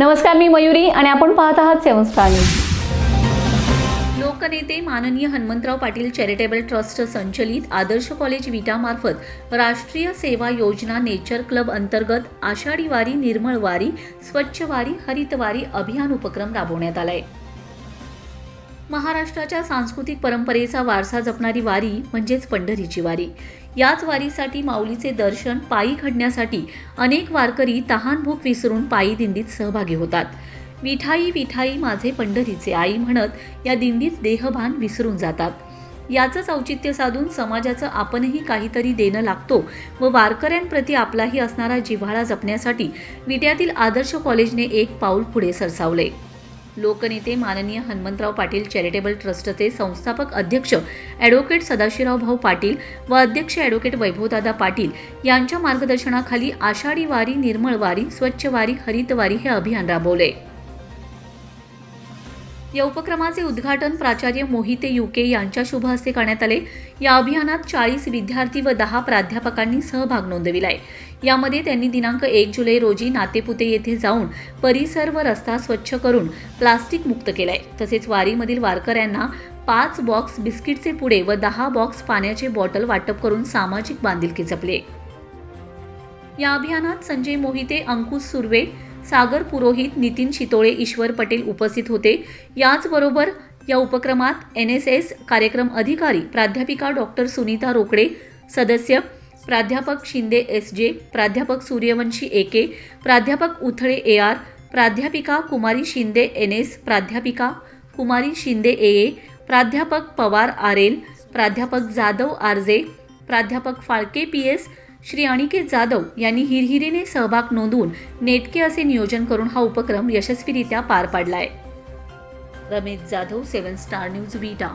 नमस्कार मी मयुरी आणि आपण पाहत आहात सेवन स्टार न्यूज लोकनेते माननीय हनुमंतराव पाटील चॅरिटेबल ट्रस्ट संचलित आदर्श कॉलेज विटामार्फत राष्ट्रीय सेवा योजना नेचर क्लब अंतर्गत आषाढी वारी निर्मळ वारी स्वच्छ वारी हरितवारी अभियान उपक्रम राबवण्यात आला आहे महाराष्ट्राच्या सांस्कृतिक परंपरेचा वारसा जपणारी वारी म्हणजेच पंढरीची वारी. याच वारीसाठी माऊलीचे दर्शन पायी घडण्यासाठी अनेक वारकरी तहानभूक विसरून पायी दिंडीत सहभागी होतात. विठाई विठाई माझे पंढरीचे आई म्हणत या दिंडीत देहभान विसरून जातात. याचंच औचित्य साधून समाजाचं आपणही काहीतरी देणं लागतो व वारकऱ्यांप्रती आपलाही असणारा जिव्हाळा जपण्यासाठी विट्यातील आदर्श कॉलेजने एक पाऊल पुढे सरसावले. लोकनेते माननीय हनुमंतराव पाटील चॅरिटेबल ट्रस्टचे संस्थापक अध्यक्ष ॲडव्होकेट सदाशिवराव भाऊ पाटील व अध्यक्ष ॲडव्होकेट वैभवदादा पाटील यांच्या मार्गदर्शनाखाली आषाढी वारी निर्मळ वारी स्वच्छ वारी हरित वारी हे अभियान राबवले. या उपक्रमाचे उद्घाटन प्राचार्य मोहिते युके यांच्या शुभ हस्ते करण्यात आले. या अभियानात चाळीस विद्यार्थी व दहा प्राध्यापकांनी सहभाग नोंदविलाय. यामध्ये त्यांनी दिनांक एक जुलै रोजी नातेपुते येथे जाऊन परिसर व रस्ता स्वच्छ करून प्लास्टिक मुक्त केलाय. तसेच वारीमधील वारकऱ्यांना पाच बॉक्स बिस्किटचे पुडे व दहा बॉक्स पाण्याचे बॉटल वाटप करून सामाजिक बांधिलकी जपले. या अभियानात संजय मोहिते अंकुश सुर्वे सागर पुरोहित नितीन शितोळे ईश्वर पटेल उपस्थित होते. याचबरोबर या उपक्रमात एन एस एस कार्यक्रम अधिकारी प्राध्यापिका डॉक्टर सुनीता रोकडे सदस्य प्राध्यापक शिंदे एस जे प्राध्यापक सूर्यवंशी एके प्राध्यापक उथळे ए आर प्राध्यापिका कुमारी शिंदे एन एस प्राध्यापिका कुमारी शिंदे ए ए प्राध्यापक पवार आर एल प्राध्यापक जाधव आर जे प्राध्यापक फाळके पी एस श्री अनिकेत जाधव यांनी हिरहिरीने सहभाग नोंदवून नेटके असे नियोजन करून हा उपक्रम यशस्वीरित्या पार पाडलाय. Ramesh Jadhav seven star news Vita